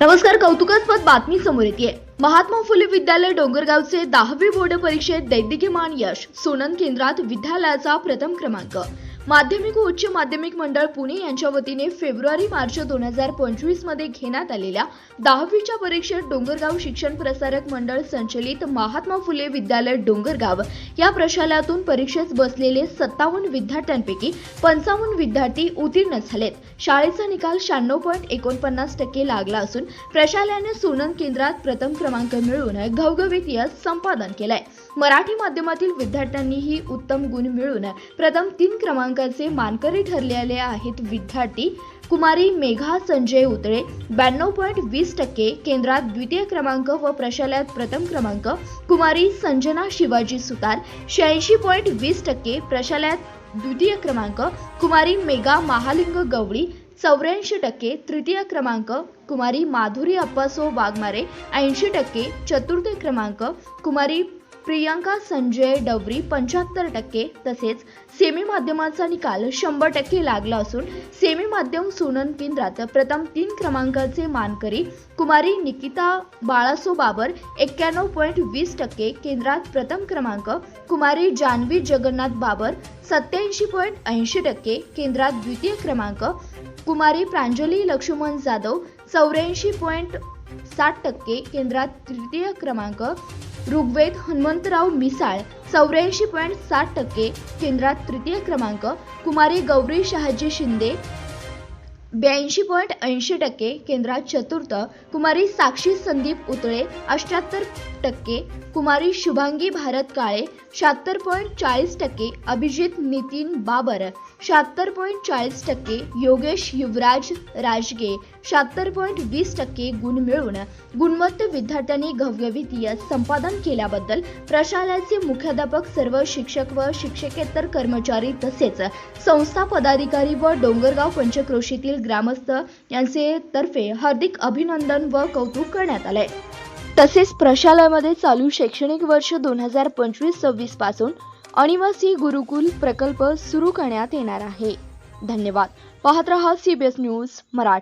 नमस्कार कौतुकास्पद बातमी समोर येते महात्मा फुले विद्यालय डोंगरगावचे दहावी बोर्ड परीक्षेत दैदिकीमान यश सोनन केंद्रात विद्यालयाचा प्रथम क्रमांक. माध्यमिक व उच्च माध्यमिक मंडळ पुणे यांच्या वतीने फेब्रुवारी मार्च दोन हजार पंचवीसमध्ये घेण्यात आलेल्या दहावीच्या परीक्षेत डोंगरगाव शिक्षण प्रसारक मंडळ संचलित महात्मा फुले विद्यालय डोंगरगाव या प्रशालातून परीक्षेस बसलेले सत्तावन्न विद्यार्थ्यांपैकी पंचावन्न विद्यार्थी उत्तीर्ण झालेत. शाळेचा निकाल शहाण्णव पॉईंट एकोणपन्नास टक्के लागला असून प्रशाल्याने सोनन केंद्रात प्रथम क्रमांक मिळवून घवघवीत यश संपादन केलंय. मराठी माध्यमातील विद्यार्थ्यांनीही उत्तम गुण मिळून प्रथम तीन क्रमांकाचे मानकरी ठरलेले आहेत विद्यार्थी कुमारी मेघा संजय उतळे ब्याण्णव पॉईंट वीस टक्के केंद्रात द्वितीय क्रमांक व प्रशालयात प्रथम क्रमांक कुमारी संजना शिवाजी सुतार शहाऐंशी पॉईंट वीस टक्के प्रशालयात द्वितीय क्रमांक कुमारी मेगा महालिंग गवळी चौऱ्याऐंशी टक्के तृतीय क्रमांक कुमारी माधुरी अप्पासो वाघमारे ऐंशी टक्के चतुर्थ क्रमांक कुमारी प्रियांका संजय डवरी पंच्याहत्तर टक्के तसेच सेमी माध्यमाचा निकाल शंभर टक्के लागला असून सेमी माध्यम सोनन केंद्रात प्रथम तीन क्रमांकाचे मानकरी कुमारी निकिता बाळासो बाबर एक्क्याण्णव पॉईंट वीस टक्के केंद्रात प्रथम क्रमांक कुमारी जान्हवी जगन्नाथ बाबर सत्याऐंशी पॉईंट ऐंशी टक्के केंद्रात द्वितीय क्रमांक कुमारी प्रांजली लक्ष्मण जाधव चौऱ्याऐंशी पॉईंट साठ टक्के केंद्रात तृतीय क्रमांक ऋग्वेद हनुमंतराव मिसाळ चौऱ्याऐंशी पॉईंट साठ टक्के केंद्रात तृतीय क्रमांक कुमारी गौरी शहाजी शिंदे ब्याऐंशी पॉईंट ऐंशी टक्के केंद्रात चतुर्थ कुमारी साक्षी संदीप उतळे अष्ट्याहत्तर टक्के कुमारी शुभांगी भारत काळे शहात्तर पॉईंट चाळीस टक्के अभिजित नितीन बाबर शहात्तर पॉईंट चाळीस टक्के योगेश युवराज राजगे शहात्तर पॉईंट वीस टक्के गुण मिळवून गुणवत्त विद्यार्थ्यांनी घवघवीत यश संपादन केल्याबद्दल प्रशालयाचे मुख्याध्यापक सर्व शिक्षक व शिक्षकेतर कर्मचारी तसेच संस्था पदाधिकारी व डोंगरगाव पंचक्रोशीतील ग्रामस्थ यांचे तर्फे हार्दिक अभिनंदन व कौतुक करण्यात आले. तसेच प्रशालयामध्ये चालू शैक्षणिक वर्ष दोन हजार पंचवीस सव्वीसपासून अनिवासी गुरुकुल प्रकल्प सुरू करण्यात येणार आहे. धन्यवाद. पाहत रहा सीबीएस न्यूज मराठी.